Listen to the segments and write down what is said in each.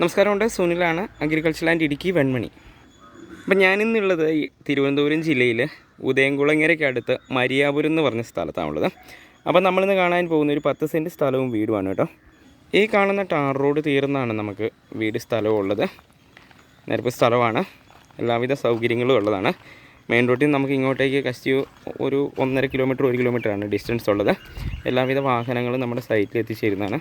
നമസ്കാരമുണ്ട്. സുനിലാണ് agriculture land Idukki Venmani. അപ്പം ഞാനിന്നുള്ളത് ഈ തിരുവനന്തപുരം ജില്ലയിൽ ഉദയംകുളങ്ങരയ്ക്ക് അടുത്ത് മരിയാപുരം എന്ന് പറഞ്ഞ സ്ഥലത്താണുള്ളത് അപ്പം നമ്മളിന്ന് കാണാൻ പോകുന്ന ഒരു പത്ത് സെന്റ് സ്ഥലവും വീടുമാണ് കേട്ടോ. ഈ കാണുന്ന ടാർ റോഡ് തീർന്നാണ് നമുക്ക് വീട് സ്ഥലവും ഉള്ളത്. നിരപ്പ് സ്ഥലമാണ്. എല്ലാവിധ സൗകര്യങ്ങളും ഉള്ളതാണ്. മെയിൻ റോഡിൽ നമുക്ക് ഇങ്ങോട്ടേക്ക് കസ്റ്റി ഒരു ഒന്നര കിലോമീറ്റർ ഒരു കിലോമീറ്ററാണ് ഡിസ്റ്റൻസ് ഉള്ളത്. എല്ലാവിധ വാഹനങ്ങളും നമ്മുടെ സൈറ്റിൽ എത്തിച്ചേരുന്നതാണ്.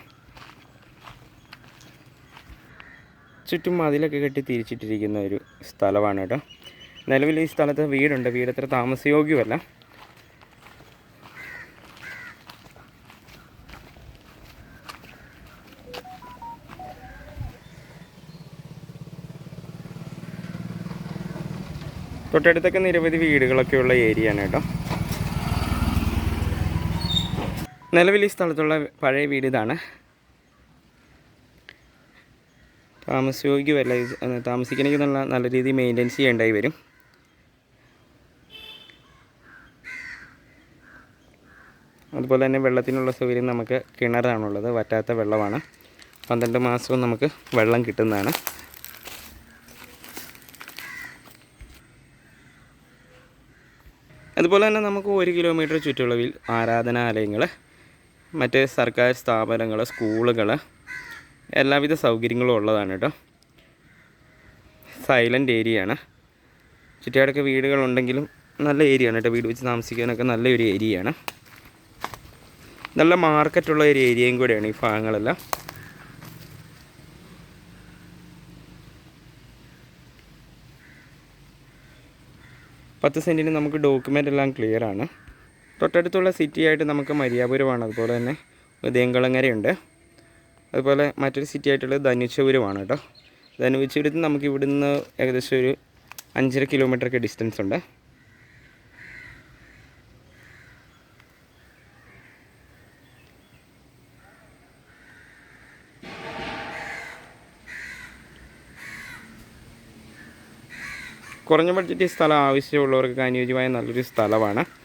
ചുറ്റും മതിലൊക്കെ കെട്ടി തിരിച്ചിട്ടിരിക്കുന്ന ഒരു സ്ഥലമാണ് കേട്ടോ. നിലവിൽ ഈ സ്ഥലത്ത് വീടുണ്ട്. വീട് അത്ര താമസയോഗ്യമല്ല. തൊട്ടടുത്തൊക്കെ നിരവധി വീടുകളൊക്കെ ഉള്ള ഏരിയയാണ് കേട്ടോ. നിലവിൽ ഈ സ്ഥലത്തുള്ള പഴയ വീട് ഇതാണ്. താമസയോഗ്യമല്ല താമസിക്കണമെങ്കിൽ നല്ല നല്ല രീതിയിൽ മെയിന്റെനൻസ് ചെയ്യേണ്ടായി വരും. അതുപോലെ തന്നെ വെള്ളത്തിനുള്ള സൗകര്യം നമുക്ക് കിണറാണുള്ളത്. വറ്റാത്ത വെള്ളമാണ്. പന്ത്രണ്ട് മാസവും നമുക്ക് വെള്ളം കിട്ടുന്നതാണ്. അതുപോലെ തന്നെ നമുക്ക് ഒരു കിലോമീറ്റർ ചുറ്റളവിൽ ആരാധനാലയങ്ങൾ മറ്റ് സർക്കാർ സ്ഥാപനങ്ങൾ സ്കൂളുകൾ എല്ലാവിധ സൗകര്യങ്ങളും ഉള്ളതാണ് കേട്ടോ. സൈലന്റ് ഏരിയയാണ് ചുറ്റുപാടൊക്കെ വീടുകളുണ്ടെങ്കിലും നല്ല ഏരിയയാണ് കേട്ടോ. വീട് വെച്ച് താമസിക്കാനൊക്കെ നല്ലൊരു ഏരിയയാണ് നല്ല മാർക്കറ്റുള്ള ഒരു ഏരിയയും കൂടെയാണ് ഈ ഭാഗങ്ങളെല്ലാം. പത്ത് സെന്റിന് നമുക്ക് ഡോക്യുമെന്റ് എല്ലാം ക്ലിയർ ആണ്. തൊട്ടടുത്തുള്ള സിറ്റിയായിട്ട് നമുക്ക് മരിയാപുരമാണ്. അതുപോലെ തന്നെ ഉദയംകുളങ്ങരയുണ്ട്. അതുപോലെ മറ്റൊരു സിറ്റി ആയിട്ടുള്ളത് ധനുച്ചപുരമാണ് കേട്ടോ. ധനുച്ചപുരത്ത് നമുക്ക് ഇവിടുന്ന് ഏകദേശം ഒരു അഞ്ചര കിലോമീറ്റർ ഒക്കെ ഡിസ്റ്റൻസ് ഉണ്ട്. കുറഞ്ഞ ബഡ്ജറ്റ് സ്ഥലം ആവശ്യമുള്ളവർക്ക് അനുയോജ്യമായ നല്ലൊരു സ്ഥലമാണ്.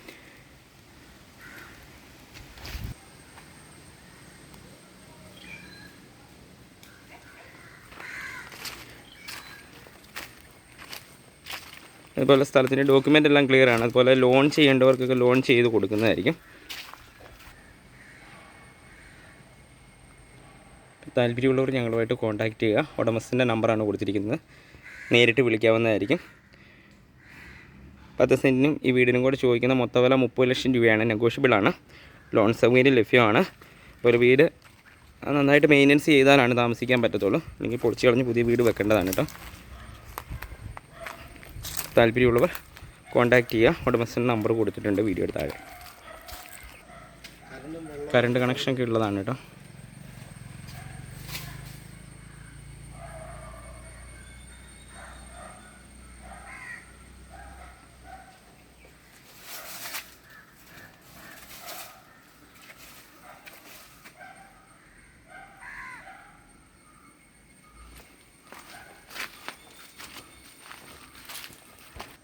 അതുപോലെ സ്ഥലത്തിന്റെ ഡോക്യുമെന്റ് എല്ലാം ക്ലിയർ ആണ്. അതുപോലെ ലോൺ ചെയ്യേണ്ടവർക്കൊക്കെ ലോൺ ചെയ്ത് കൊടുക്കുന്നതായിരിക്കും. താല്പര്യമുള്ളവർ ഞങ്ങളുമായിട്ട് കോൺടാക്റ്റ് ചെയ്യുക. ഉടമസ്ഥന്റെ നമ്പറാണ് കൊടുത്തിരിക്കുന്നത്. നേരിട്ട് വിളിക്കാവുന്നതായിരിക്കും. പത്ത് സെന്റിനും ഈ വീടിനും കൂടെ ചോദിക്കുന്ന മൊത്തം വില മുപ്പത് ലക്ഷം രൂപയാണ്. നെഗോഷ്യബിൾ ആണ്. ലോൺ സൗകര്യം ലഭ്യമാണ്. ഒരു വീട് നന്നായിട്ട് മെയിന്റനൻസ് ചെയ്താലാണ് താമസിക്കാൻ പറ്റത്തുള്ളൂ. അല്ലെങ്കിൽ പൊളിച്ച് കളഞ്ഞ് പുതിയ വീട് വെക്കേണ്ടതാണ് കേട്ടോ. താല്പര്യമുള്ളവർ കോൺടാക്റ്റ് ചെയ്യുക. ഉടമസ്ഥന്റെ നമ്പർ കൊടുത്തിട്ടുണ്ട്. വീഡിയോ താഴെ. കറണ്ട് കണക്ഷനൊക്കെ ഉള്ളതാണ് കേട്ടോ.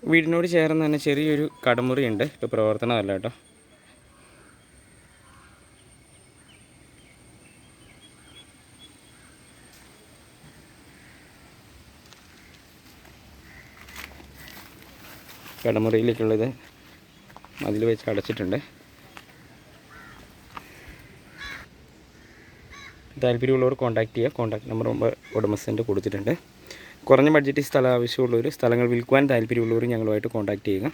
വീടിനോട് ചേർന്ന് തന്നെ ചെറിയൊരു കടമുറിയുണ്ട്. ഇപ്പോൾ പ്രവർത്തനമല്ല കേട്ടോ. കടമുറിയിലേക്കുള്ളത് മതിൽ വെച്ച് അടച്ചിട്ടുണ്ട്. താല്പര്യമുള്ളവർ കോൺടാക്ട് ചെയ്യുക. കോൺടാക്ട് നമ്പർ ഉടമസ്ഥന്റെ കൊടുത്തിട്ടുണ്ട്. കുറഞ്ഞ ബഡ്ജറ്റിൽ സ്ഥലം ആവശ്യമുള്ളവർ സ്ഥലങ്ങൾ വിൽക്കുവാൻ താല്പര്യമുള്ളവർ ഞങ്ങളുമായിട്ട് കോൺടാക്റ്റ് ചെയ്യുക.